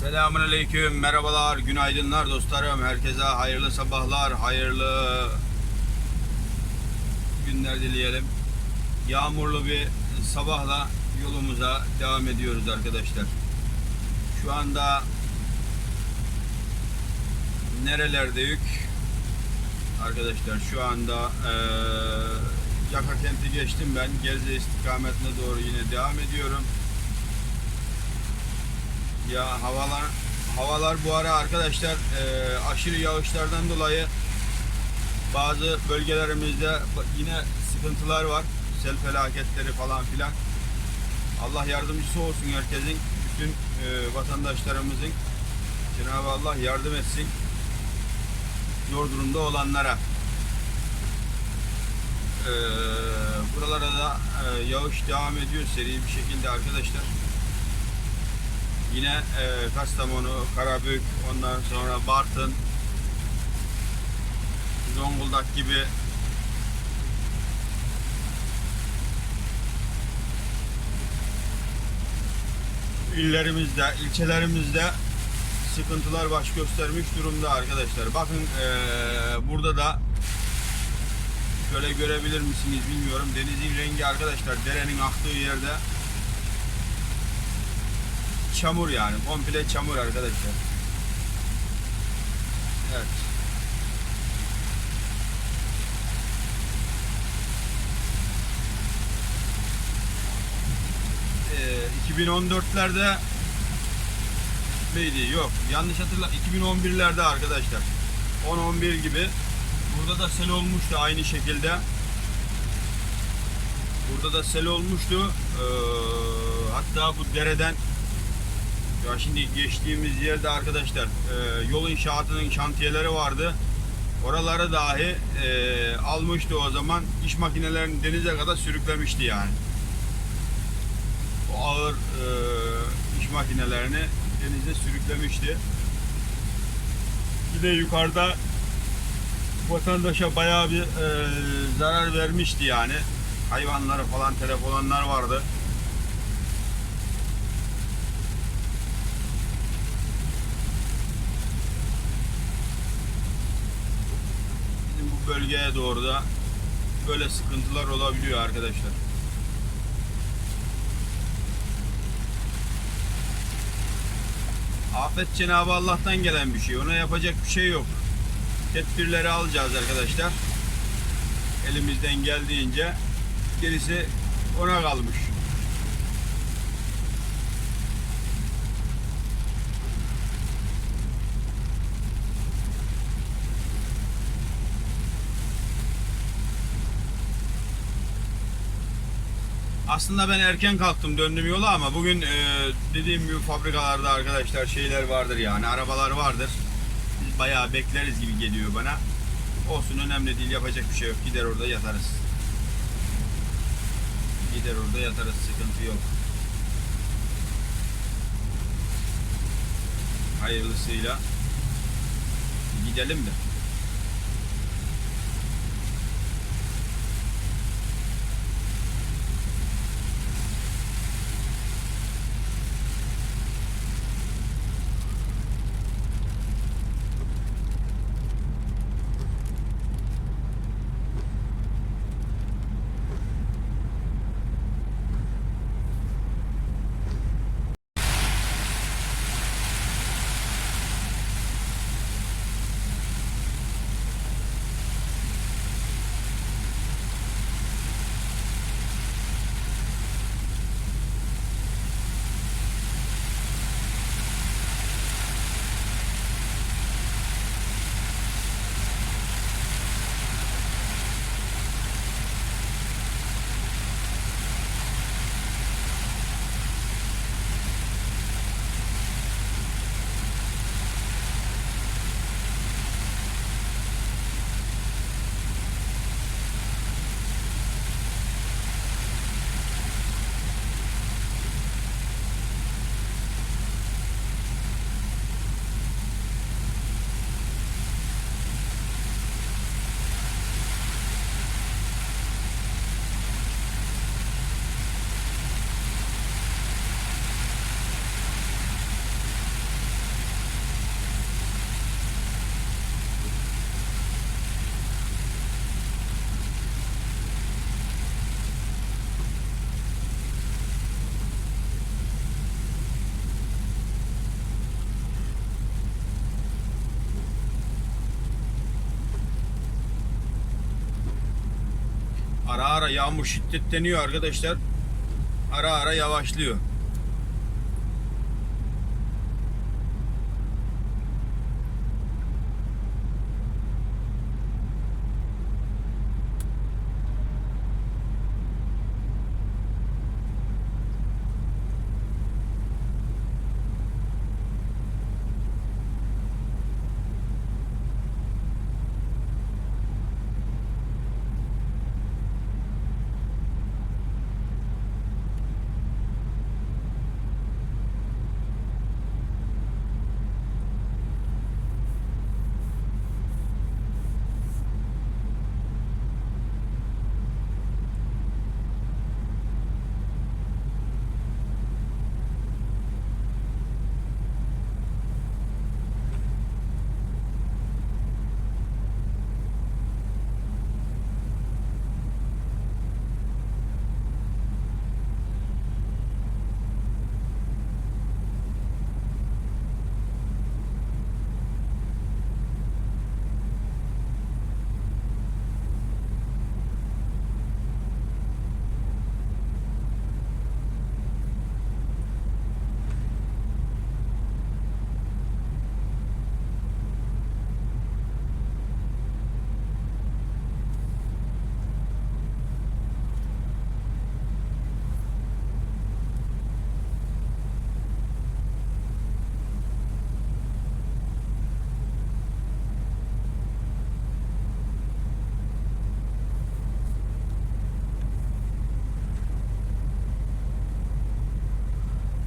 Selamun Aleyküm, merhabalar, günaydınlar dostlarım. Herkese hayırlı sabahlar, hayırlı günler dileyelim. Yağmurlu bir sabahla yolumuza devam ediyoruz arkadaşlar. Şu anda nerelerdeyik? Arkadaşlar şu anda eee Yaka kenti geçtim ben. Gezze istikametine doğru yine devam ediyorum. Ya havalar havalar bu ara arkadaşlar e, aşırı yağışlardan dolayı bazı bölgelerimizde yine sıkıntılar var. Sel felaketleri falan filan. Allah yardımcısı olsun herkesin, bütün e, vatandaşlarımızın. Cenab-ı Allah yardım etsin. Zor durumda olanlara. E, buralara da e, yağış devam ediyor seri bir şekilde arkadaşlar. Yine e, Kastamonu, Karabük, ondan sonra Bartın, Zonguldak gibi illerimizde, ilçelerimizde sıkıntılar baş göstermiş durumda arkadaşlar. Bakın e, burada da şöyle görebilir misiniz bilmiyorum. Denizin rengi arkadaşlar derenin aktığı yerde çamur yani. Komple çamur arkadaşlar. Evet. Ee, 2014'lerde neydi? Yok. Yanlış hatırla 2011'lerde arkadaşlar. 10-11 gibi. Burada da sel olmuştu aynı şekilde. Burada da sel olmuştu. Ee, hatta bu dereden ya şimdi geçtiğimiz yerde arkadaşlar e, yol inşaatının şantiyeleri vardı. Oraları dahi e, almıştı o zaman. iş makinelerini denize kadar sürüklemişti yani. O ağır e, iş makinelerini denize sürüklemişti. Bir de yukarıda vatandaşa bayağı bir e, zarar vermişti yani. Hayvanlara falan telef olanlar vardı. Bölgeye doğru da böyle sıkıntılar olabiliyor arkadaşlar. Afet Cenab-ı Allah'tan gelen bir şey. Ona yapacak bir şey yok. Tedbirleri alacağız arkadaşlar. Elimizden geldiğince gerisi ona kalmış. Aslında ben erken kalktım döndüm yola ama bugün e, dediğim gibi fabrikalarda arkadaşlar şeyler vardır yani arabalar vardır. Biz bayağı bekleriz gibi geliyor bana. Olsun önemli değil yapacak bir şey yok. Gider orada yatarız. Gider orada yatarız sıkıntı yok. Hayırlısıyla gidelim de. Ara yağmur şiddetleniyor arkadaşlar. Ara ara yavaşlıyor.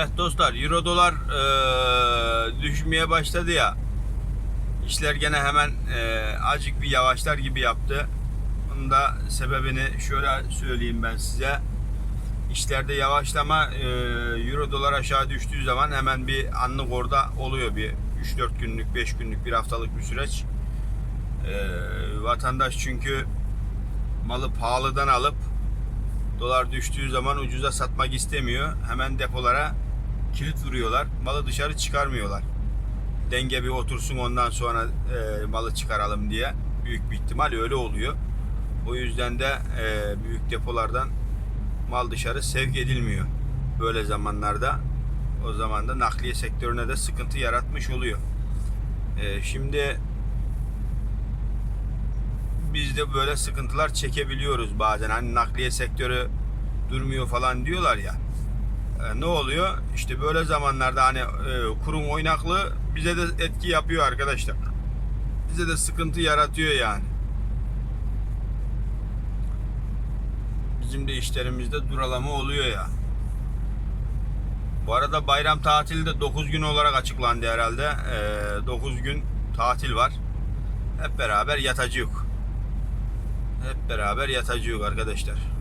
Evet dostlar Euro dolar eee, düşmeye başladı ya. İşler gene hemen eee acık bir yavaşlar gibi yaptı. Bunun da sebebini şöyle söyleyeyim ben size. İşlerde yavaşlama eee, Euro dolar aşağı düştüğü zaman hemen bir anlık orada oluyor bir 3-4 günlük 5 günlük bir haftalık bir süreç. Eee, vatandaş çünkü malı pahalıdan alıp Dolar düştüğü zaman ucuza satmak istemiyor. Hemen depolara kilit vuruyorlar. Malı dışarı çıkarmıyorlar. Denge bir otursun ondan sonra e, malı çıkaralım diye. Büyük bir ihtimal öyle oluyor. O yüzden de e, büyük depolardan mal dışarı sevk edilmiyor. Böyle zamanlarda o zaman da nakliye sektörüne de sıkıntı yaratmış oluyor. E, şimdi biz de böyle sıkıntılar çekebiliyoruz bazen. Hani nakliye sektörü durmuyor falan diyorlar ya. E, ne oluyor? İşte böyle zamanlarda hani e, kurum oynaklığı bize de etki yapıyor arkadaşlar. Bize de sıkıntı yaratıyor yani. Bizim de işlerimizde duralama oluyor ya. Bu arada bayram tatili de 9 gün olarak açıklandı herhalde. E, 9 gün tatil var. Hep beraber yatacağız. Hep beraber yatacağız arkadaşlar.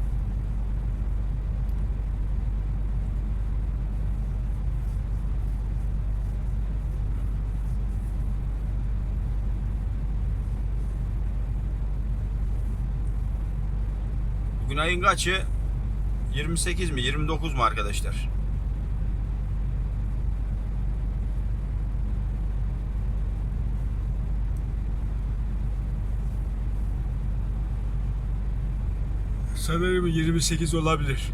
Ayın kaçı? 28 mi? 29 mu arkadaşlar? Sanırım 28 olabilir.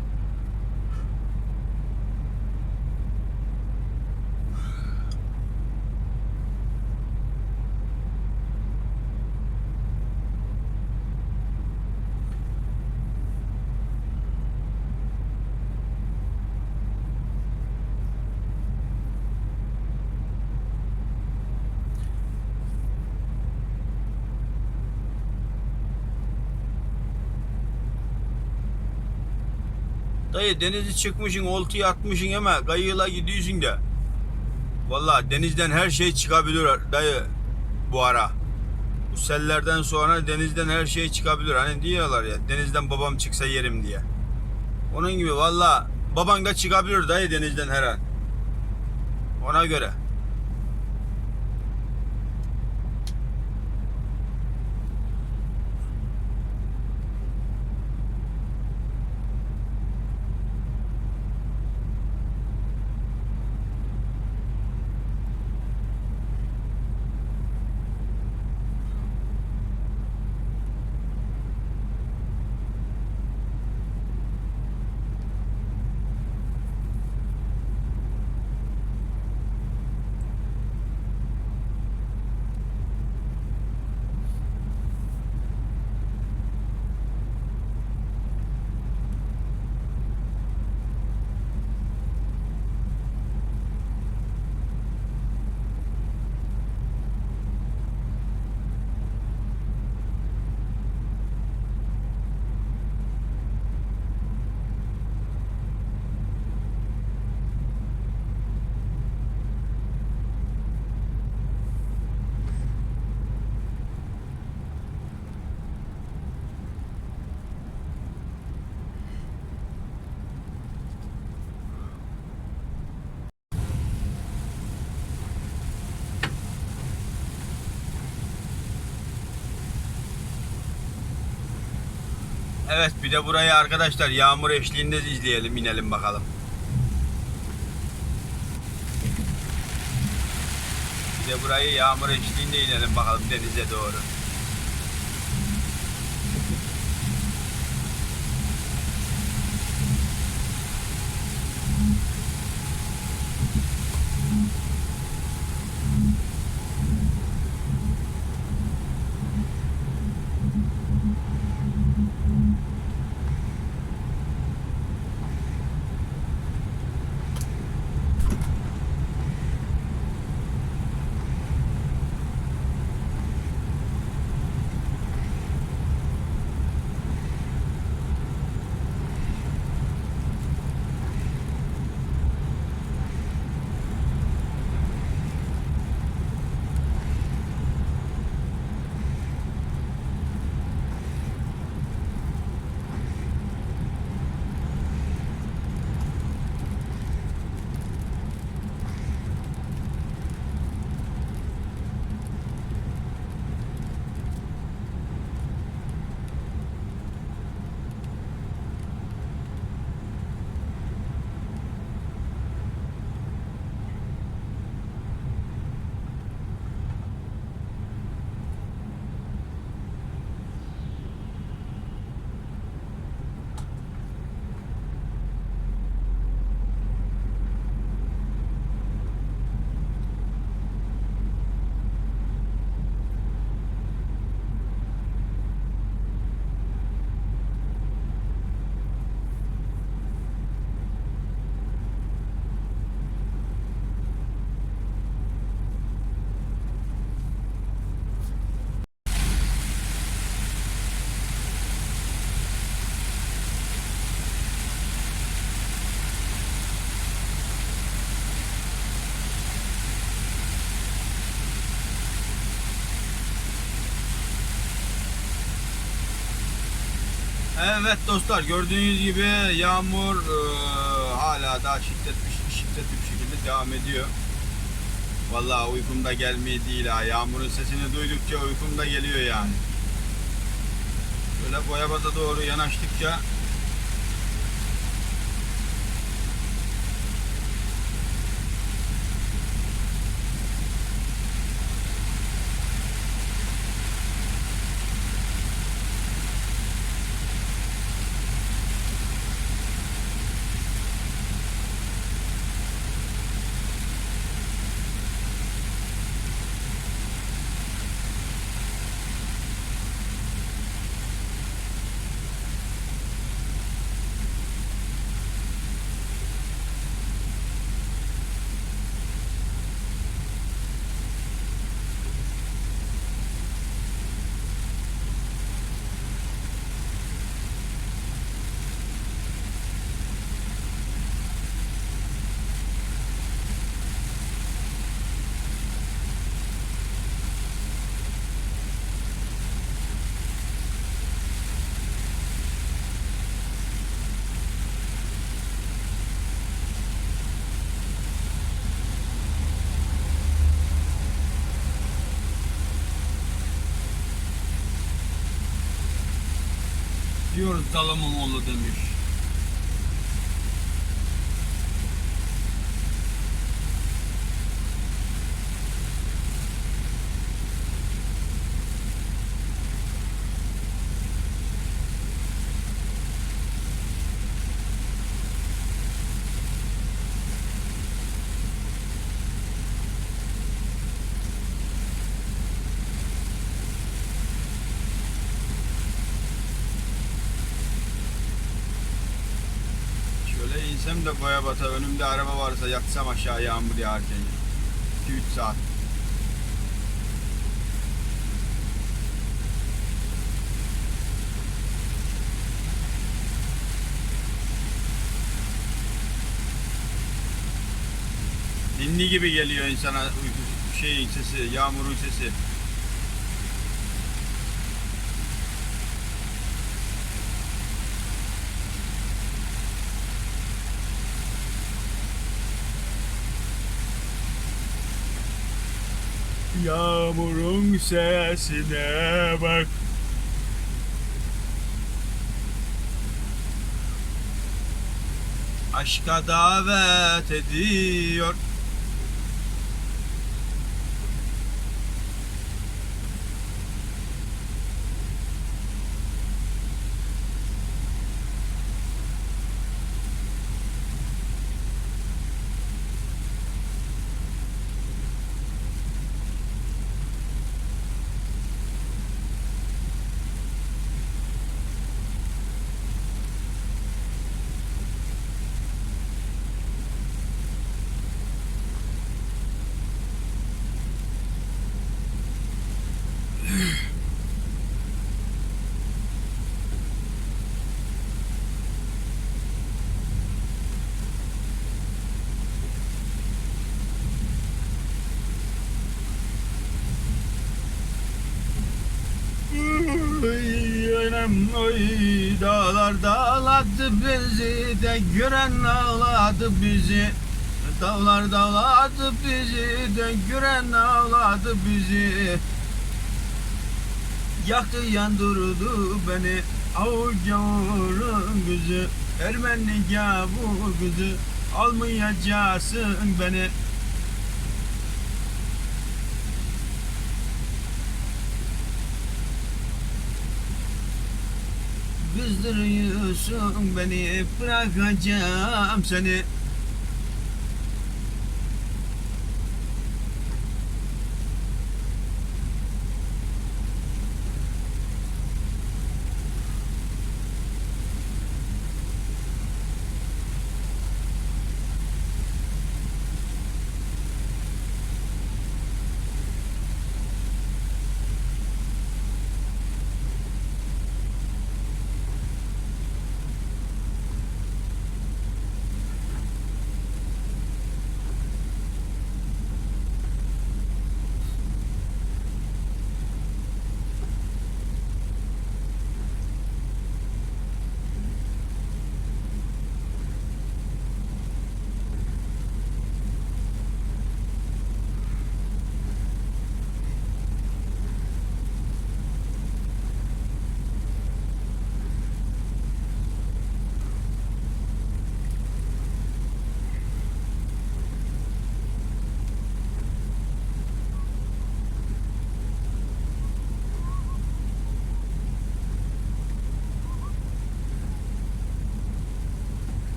Dayı denizi çıkmışsın, oltayı atmışsın ama kayığıyla gidiyorsun da. Vallahi denizden her şey çıkabilir dayı bu ara. Bu sellerden sonra denizden her şey çıkabilir. Hani diyorlar ya denizden babam çıksa yerim diye. Onun gibi vallahi baban da çıkabilir dayı denizden her an. Ona göre. Evet bir de burayı arkadaşlar yağmur eşliğinde izleyelim inelim bakalım. Bir de burayı yağmur eşliğinde inelim bakalım denize doğru. Evet dostlar gördüğünüz gibi yağmur e, hala daha şiddetli şiddetli bir şekilde devam ediyor. Vallahi uykum da gelmiyor değil ha. Yağmurun sesini duydukça uykum da geliyor yani. Böyle Boyabat'a doğru yanaştıkça diyoruz Dalaman oğlu demiş. Şöyle insem de boya bata önümde araba varsa yatsam aşağı yağmur yağarken. 2-3 saat. Ninni gibi geliyor insana şeyin sesi, yağmurun sesi. Yağmurun sesine bak. Aşka davet ediyor. Anam, oy, dağlar dağladı bizi de gören ağladı bizi. Dağlar dağladı bizi de gören ağladı bizi. Yaktı yandırdı beni avuç yavurun gözü Ermeni bu gözü almayacaksın beni Kızdırıyorsun beni bırakacağım seni